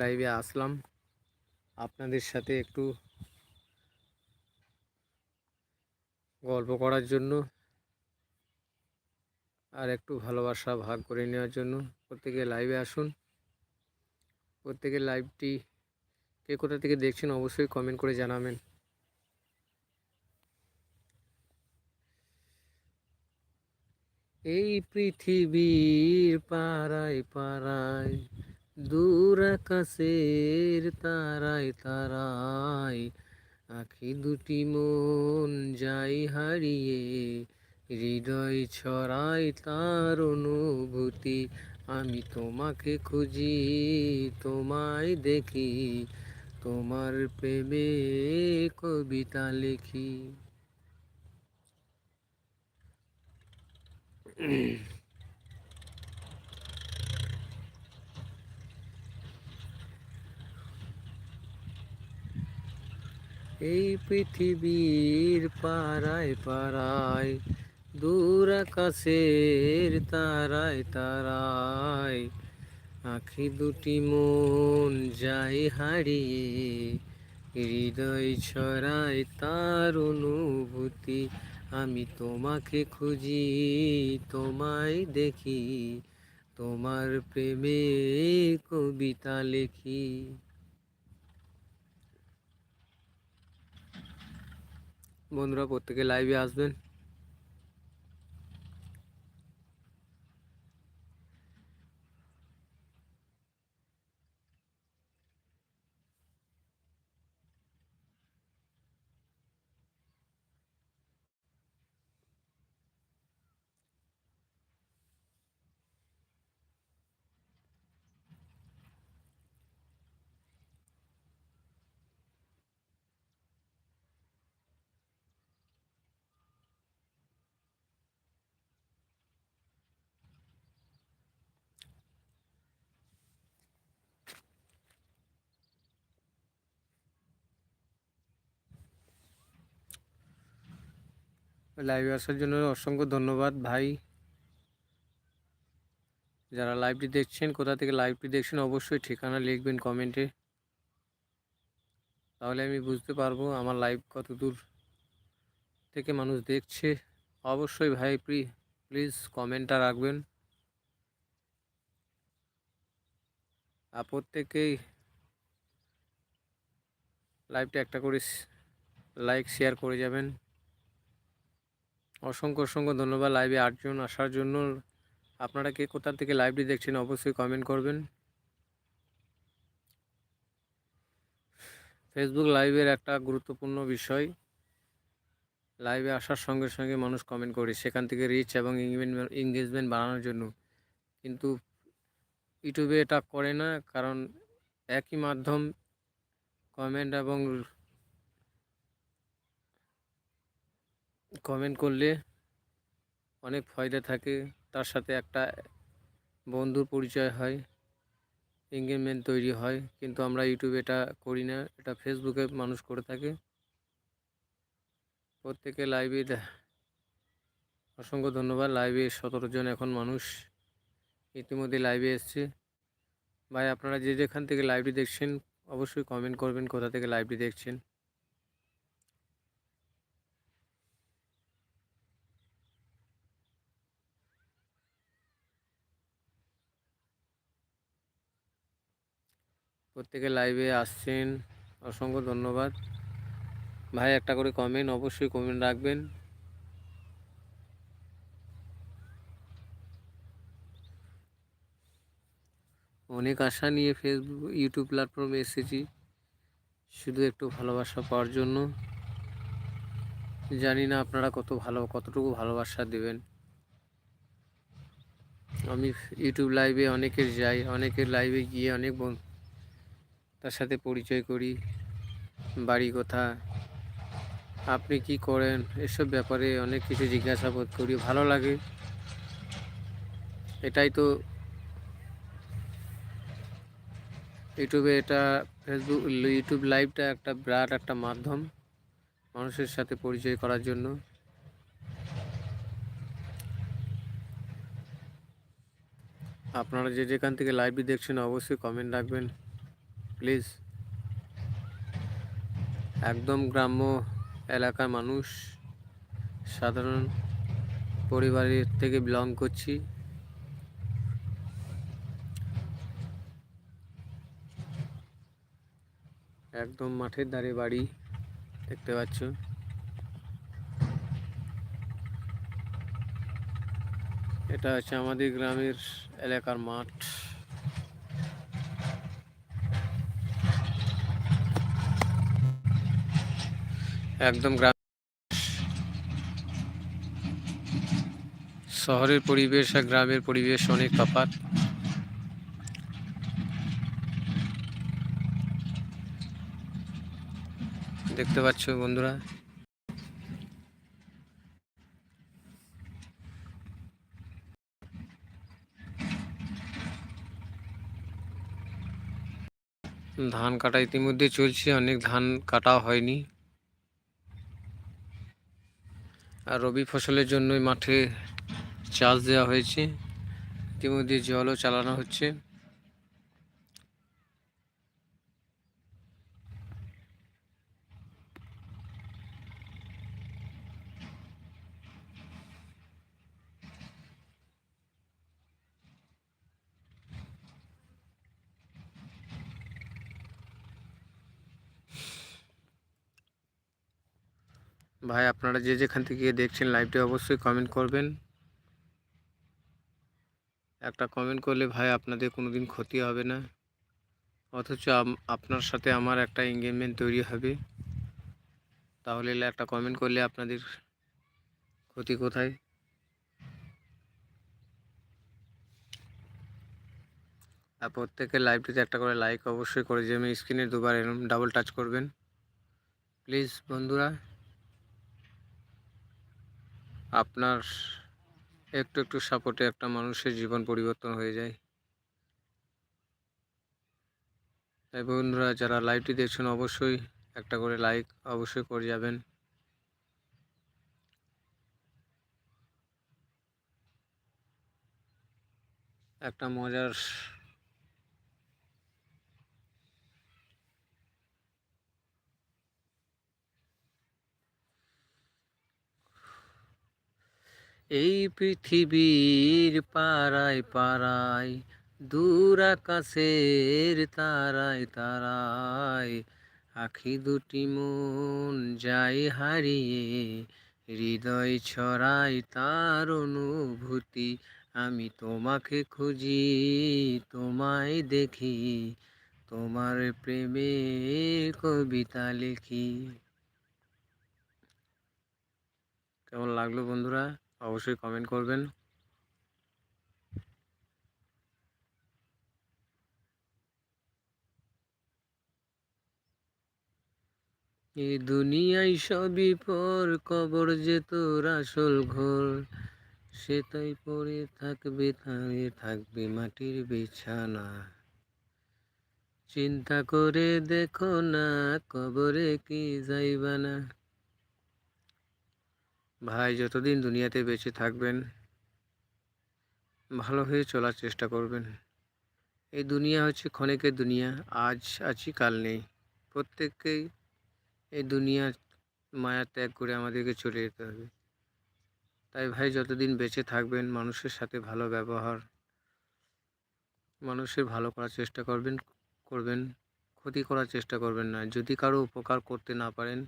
লাইভে আসলাম। আপনাদের সাথে একটু গল্প করার জন্য আর একটু ভালোবাসা ভাগ করে নেওয়ার জন্য প্রত্যেকে লাইভে আসুন। প্রত্যেকের লাইভটি কে কোথা থেকে দেখছেন অবশ্যই কমেন্ট করে জানাবেন। এই পৃথিবীর পাড়ায় পাড়ায় দূর আকাশের তারায় তারায়, আখি দুটি মন যাই হারিয়ে, হৃদয় ছড়াই তার অনুভূতি। আমি তোমাকে খুঁজি, তোমায় দেখি, তোমার প্রেমে কবিতা লিখি। এই পৃথিবীর পাড়ায় পাড়ায়, দূর আকাশের তারায় তারায়, আখি দুটি মন যায় হারিয়ে, হৃদয় ছড়ায় তার অনুভূতি, আমি তোমাকে খুঁজি, তোমায় দেখি, তোমার প্রেমে কবিতা লিখি। বন্ধুরা প্রত্যেকে লাইভে আসবেন। লাইভে আসার জন্য অসংখ্য ধন্যবাদ, ভাই। যারা লাইভটি দেখছেন, কোথা থেকে লাইভটি দেখছেন, অবশ্যই ঠিকানা লিখবেন কমেন্টে। তাহলে আমি বুঝতে পারব আমার লাইভ কত দূর থেকে মানুষ দেখছে। অবশ্যই ভাই প্লি প্লিজ কমেন্টটা রাখবেন। আর প্রত্যেকেই লাইভটা একটা করে লাইক শেয়ার করে যাবেন। অসংখ্য অসংখ্য ধন্যবাদ লাইভে আটজন আসার জন্য। আপনারা কে কোথা থেকে লাইভটি দেখছেন অবশ্যই কমেন্ট করবেন। ফেসবুক লাইভের একটা গুরুত্বপূর্ণ বিষয়। লাইভে আসার সঙ্গে সঙ্গে মানুষ কমেন্ট করে সেখান থেকে রিচ এবং এঙ্গেজমেন্ট বাড়ানোর জন্য। কিন্তু ইউটিউবে এটা করে না, কারণ একই মাধ্যম কমেন্ট এবং কমেন্ট করলে অনেক ফায়দা থাকে। তার সাথে একটা বন্ধুর পরিচয় হয় এঙ্গেজমেন্ট তৈরি হয়, কিন্তু আমরা ইউটিউবে এটা করি না, এটা ফেসবুকে মানুষ করে থাকে। প্রত্যেকে লাইভে অসংখ্য ধন্যবাদ লাইভে সতেরো জন এখন মানুষ ইতিমধ্যে লাইভে এসছে। ভাই, আপনারা যে যেখান থেকে লাইভটি দেখছেন, অবশ্যই কমেন্ট করবেন, কোথা থেকে লাইভটি দেখছেন। প্রত্যেকে লাইভে আসছেন, অসংখ্য ধন্যবাদ। ভাই, একটা করে কমেন্ট অবশ্যই কমেন্ট রাখবেন। অনেক আশা নিয়ে ফেসবুক ইউটিউব প্ল্যাটফর্মে এসেছি। শুধু একটু ভালোবাসা পাওয়ার জন্য। জানি না আপনারা কত ভালো, কতটুকু ভালোবাসা দেবেন। আমি ইউটিউব লাইভে অনেকের যাই, অনেকের লাইভে গিয়ে অনেক তার সাথে পরিচয় করি, বাড়ি কথা, আপনি কি করেন, এসব ব্যাপারে অনেক কিছু জিজ্ঞাসাবাদ করি, ভালো লাগে। এটাই তো ইউটিউবে এটা, ফেসবুক, ইউটিউব লাইভটা একটা বিরাট একটা মাধ্যম মানুষের সাথে পরিচয় করার জন্য। আপনারা যে যেখান থেকে লাইভটি দেখছেন, অবশ্যই কমেন্ট রাখবেন। প্লিজ। একদম গ্রাম্য এলাকার মানুষ, সাধারণ পরিবারের থেকে বিলং করছি। একদম মাঠের ধারে বাড়ি, দেখতে পাচ্ছ। এটা হচ্ছে আমাদের গ্রামের এলাকার মাঠ। একদম গ্রাম শহরের পরিবেশ আর গ্রামের পরিবেশ অনেক তফাৎ দেখতে পাচ্ছ বন্ধুরা। ধান কাটা ইতিমধ্যে চলছে, অনেক ধান কাটা হয়নি আর রবি ফসলের জন্যই মাঠে চাষ দেওয়া হয়েছে। ইতিমধ্যে জলও চালানো হচ্ছে। ভাই, আপনারা যে যেখান থেকে দেখছেন লাইভটি অবশ্যই কমেন্ট করবেন। একটা কমেন্ট করলে ভাই, আপনাদের কোনো দিন ক্ষতি হবে না। অথচ আপনার সাথে আমার একটা এঙ্গেজমেন্ট তৈরি হবে। তাহলে একটা কমেন্ট করলে আপনাদের ক্ষতি কোথায়? আর প্রত্যেকের লাইভটিতে একটা করে লাইক অবশ্যই করে যে আমি স্ক্রিনে দুবার এরম ডাবল টাচ করবেন। প্লিজ বন্ধুরা আপনার একটু একটু সাপোর্টে একটা মানুষের জীবন পরিবর্তন হয়ে যায়। তাই বন্ধুরা, যারা লাইভটি দেখছেন অবশ্যই একটা করে লাইক অবশ্যই করে যাবেন। একটা মজার এই পৃথিবীর পাড়ায় পাড়ায়, দূর আকাশের তারায় তারায়, আখি দুটি মন যায় হারিয়ে, হৃদয় ছড়াই তার অনুভূতি, আমি তোমাকে খুঁজি, তোমায় দেখি, তোমার প্রেমে কবিতা লিখি। কেমন লাগল বন্ধুরা? অবশ্যই কমেন্ট করবেন। এই দুনিয়ায় সবই পর কবর যে তোর আসল ঘর সে তাই পরে থাকবে, থামে থাকবে মাটির বিছানা। চিন্তা করে দেখো না কবরে কি যাইবা না ভাই, যতদিন দুনিয়াতে বেঁচে থাকবেন, ভালো হয়ে চলার চেষ্টা করবেন। এই দুনিয়া হচ্ছে ক্ষণিকের দুনিয়া, আজ আছি, কাল নেই। প্রত্যেককেই এই দুনিয়া মায়া ত্যাগ করে আমাদেরকে চলে যেতে হবে। তাই ভাই, যতদিন বেঁচে থাকবেন, মানুষের সাথে ভালো ব্যবহার, মানুষের ভালো করার চেষ্টা করবেন করবেন, ক্ষতি করার চেষ্টা করবেন না। যদি কারও উপকার করতে না পারেন,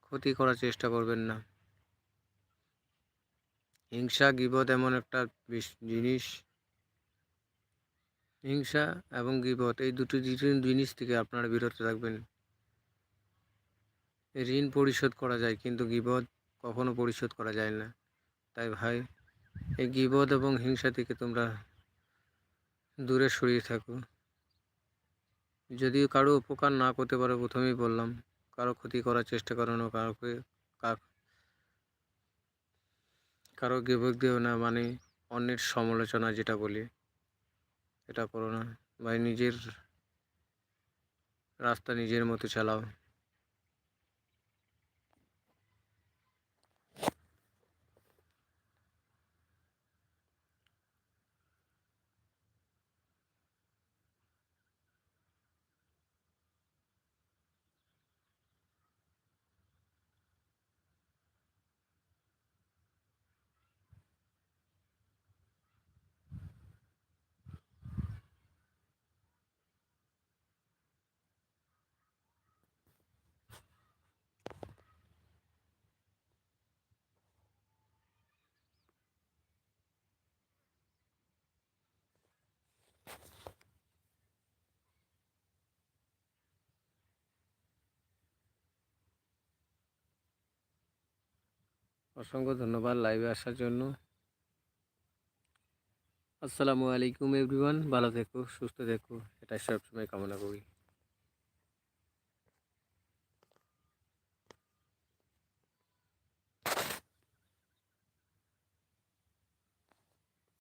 ক্ষতি করার চেষ্টা করবেন না। হিংসা গিবদ এমন একটা জিনিস। হিংসা এবং গিবদ এই দুটি জিনিস থেকে আপনারা বিরত থাকবেন। ঋণ পরিশোধ করা যায় কিন্তু গিবদ কখনো পরিশোধ করা যায় না। তাই ভাই, এই গিবদ এবং হিংসা থেকে তোমরা দূরে সরিয়ে থাকো। যদিও কারও উপকার না করতে পারো, প্রথমেই বললাম, কারও ক্ষতি করার চেষ্টা করো না কারোকে কারও গেবক দিও না মানে অন্যের সমালোচনা যেটা বলি, এটা করো না। ভাই, নিজের রাস্তা নিজের মতো চালাও। অসংখ্য ধন্যবাদ লাইভে আসার জন্য। আসসালামু আলাইকুম এভরিওয়ান ভালো থেকো, সুস্থ থেকো, এটাই সবসময় কামনা করি।